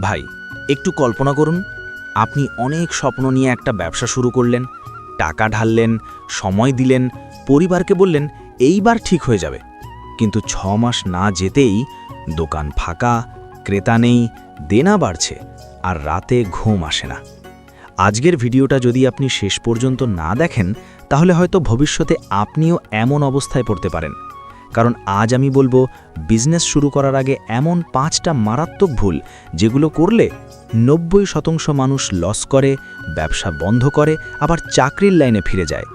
ভাই, একটু কল্পনা করুন, আপনি অনেক স্বপ্ন নিয়ে একটা ব্যবসা শুরু করলেন, টাকা ঢাললেন, সময় দিলেন, পরিবারকে বললেন, এইবার ঠিক হয়ে যাবে। কিন্তু ছ মাস না যেতেই দোকান ফাঁকা, ক্রেতা নেই, দেনা বাড়ছে, আর রাতে ঘুম আসে না। আজকের ভিডিওটা যদি আপনি শেষ পর্যন্ত না দেখেন, তাহলে হয়তো ভবিষ্যতে আপনিও এমন অবস্থায় পড়তে পারেন। কারণ আজ আমি বলব বিজনেস শুরু করার আগে এমন পাঁচটা মারাত্মক ভুল, যেগুলো করলে নব্বই শতাংশ মানুষ লস করে, ব্যবসা বন্ধ করে, আবার চাকরির লাইনে ফিরে যায়।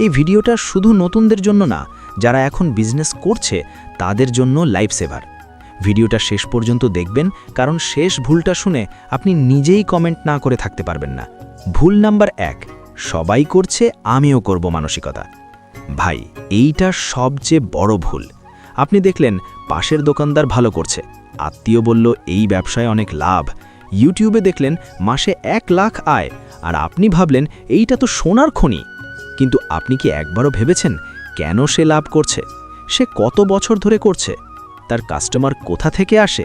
এই ভিডিওটা শুধু নতুনদের জন্য না, যারা এখন বিজনেস করছে, তাদের জন্য লাইফ সেভার ভিডিওটা শেষ পর্যন্ত দেখবেন, কারণ শেষ ভুলটা শুনে আপনি নিজেই কমেন্ট না করে থাকতে পারবেন না। ভুল নাম্বার এক, সবাই করছে, আমিও করব মানসিকতা। ভাই, এইটা সবচেয়ে বড় ভুল। আপনি দেখলেন, পাশের দোকানদার ভালো করছে। আত্মীয় বলল, এই ব্যবসায় অনেক লাভ। ইউটিউবে দেখলেন, মাসে এক লাখ আয়। আর আপনি ভাবলেন, এইটা তো সোনার খনি। কিন্তু আপনি কি একবারও ভেবেছেন, কেন সে লাভ করছে? সে কত বছর ধরে করছে? তার কাস্টমার কোথা থেকে আসে?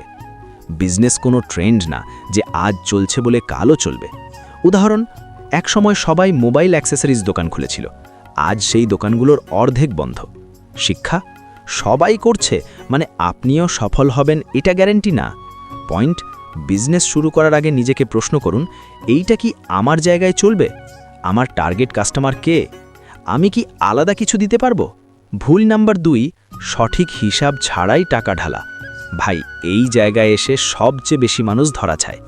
বিজনেস কোনো ট্রেন্ড না, যে আজ চলছে বলে কালও চলবে। উদাহরণ এক সময় সবাই মোবাইল অ্যাক্সেসরিজ দোকান খুলেছিল। আজ সেই দোকানগুলোর অর্ধেক বন্ধ। শিক্ষা? সবাই করছে মানে আপনিও সফল হবেন, এটা গ্যারেন্টি না। পয়েন্ট বিজনেস শুরু করার আগে নিজেকে প্রশ্ন করুন, এইটা কি আমার জায়গায় চলবে? আমার টার্গেট কাস্টমার কে? আমি কি আলাদা কিছু দিতে পারব? ভুল নাম্বার দুই, সঠিক হিসাব ছাড়াই টাকা ঢালা। ভাই, এই জায়গায় এসে সবচেয়ে বেশি মানুষ ধরা ছায়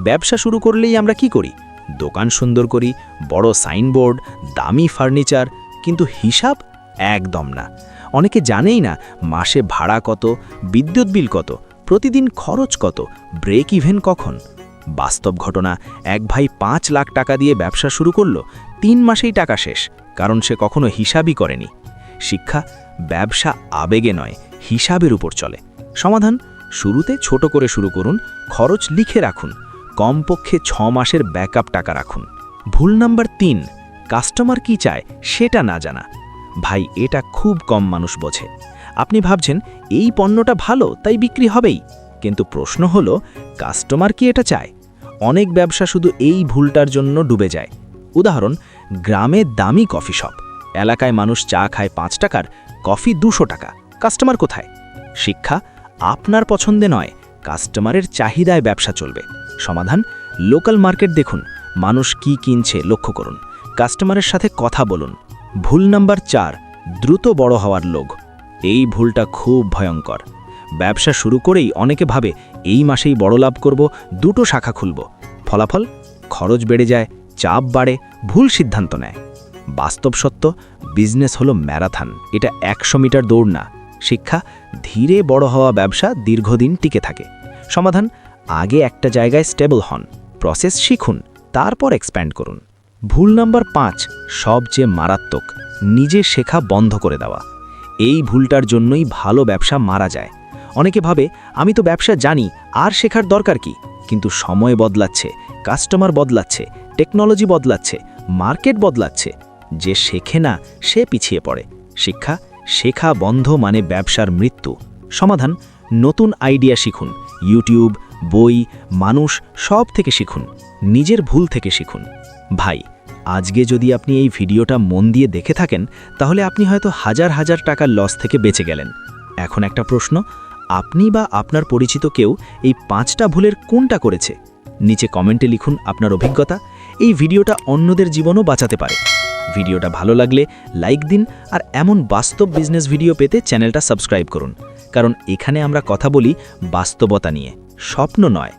ব্যবসা শুরু করলেই আমরা কি করি? দোকান সুন্দর করি, বড় সাইনবোর্ড, দামি ফার্নিচার, কিন্তু হিসাব একদম না। অনেকে জানেই না মাসে ভাড়া কত, বিদ্যুৎ বিল কত, প্রতিদিন খরচ কত ব্রেক ইভেন কখন? বাস্তব ঘটনা, এক ভাই পাঁচ লাখ টাকা দিয়ে ব্যবসা শুরু করল, তিন মাসেই টাকা শেষ, কারণ সে কখনো হিসাবই করেনি। শিক্ষা, ব্যবসা আবেগে নয়, হিসাবের উপর চলে। সমাধান, শুরুতে ছোট করে শুরু করুন, খরচ লিখে রাখুন। কমপক্ষে ছ মাসের ব্যাকআপ টাকা রাখুন। ভুল নাম্বার তিন, কাস্টমার কি চায় সেটা না জানা। ভাই, এটা খুব কম মানুষ বোঝে। আপনি ভাবছেন, এই পণ্যটা ভালো, তাই বিক্রি হবেই। কিন্তু প্রশ্ন হলো, কাস্টমার কি এটা চায়? অনেক ব্যবসা শুধু এই ভুলটার জন্য ডুবে যায়। উদাহরণ, গ্রামে দামি কফি শপ। এলাকায় মানুষ চা খায় পাঁচ টাকার, কফি দুশো টাকা। কাস্টমার কোথায়? শিক্ষা, আপনার পছন্দে নয়, কাস্টমারের চাহিদায় ব্যবসা চলবে। সমাধান, লোকাল মার্কেট দেখুন, মানুষ কি কিনছে লক্ষ্য করুন, কাস্টমারের সাথে কথা বলুন, ভুল নাম্বার চার, দ্রুত বড় হওয়ার লোক, এই ভুলটা খুব ভয়ঙ্কর, ব্যবসা শুরু করেই অনেকে ভাবে এই মাসেই বড় লাভ করব, দুটো শাখা খুলব, ফলাফল, খরচ বেড়ে যায়, চাপ বাড়ে, ভুল সিদ্ধান্ত নেয়, বাস্তব সত্য, বিজনেস হলো ম্যারাথন, এটা একশো মিটার দৌড় না, শিক্ষা, ধীরে বড় হওয়া ব্যবসা দীর্ঘদিন টিকে থাকে, সমাধান আগে একটা জায়গায় স্টেবল হন, প্রসেস শিখুন, তারপর এক্সপ্যান্ড করুন। ভুল নাম্বার পাঁচ সবচেয়ে মারাত্মক, নিজে শেখা বন্ধ করে দেওয়া। এই ভুলটার জন্যই ভালো ব্যবসা মারা যায়। অনেকে ভাবে, আমি তো ব্যবসা জানি, আর শেখার দরকার কি? কিন্তু সময় বদলাচ্ছে, কাস্টমার বদলাচ্ছে, টেকনোলজি বদলাচ্ছে, মার্কেট বদলাচ্ছে। যে শেখে না, সে পিছিয়ে পড়ে। শিক্ষা, শেখা বন্ধ মানে ব্যবসার মৃত্যু। সমাধান নতুন আইডিয়া শিখুন, ইউটিউব, বই, মানুষ সব থেকে শিখুন, নিজের ভুল থেকে শিখুন। ভাই, আজকে যদি আপনি এই ভিডিওটা মন দিয়ে দেখে থাকেন, তাহলে আপনি হয়তো হাজার হাজার টাকার লস থেকে বেঁচে গেলেন। এখন একটা প্রশ্ন, আপনি বা আপনার পরিচিত কেউ এই পাঁচটা ভুলের কোনটা করেছে? নিচে কমেন্টে লিখুন আপনার অভিজ্ঞতা, এই ভিডিওটা অন্যদের জীবনও বাঁচাতে পারে। ভিডিওটা ভালো লাগলে লাইক দিন আর এমন বাস্তব বিজনেস ভিডিও পেতে চ্যানেলটা সাবস্ক্রাইব করুন। কারণ এখানে আমরা কথা বলি বাস্তবতা নিয়ে স্বপ্ন নয়।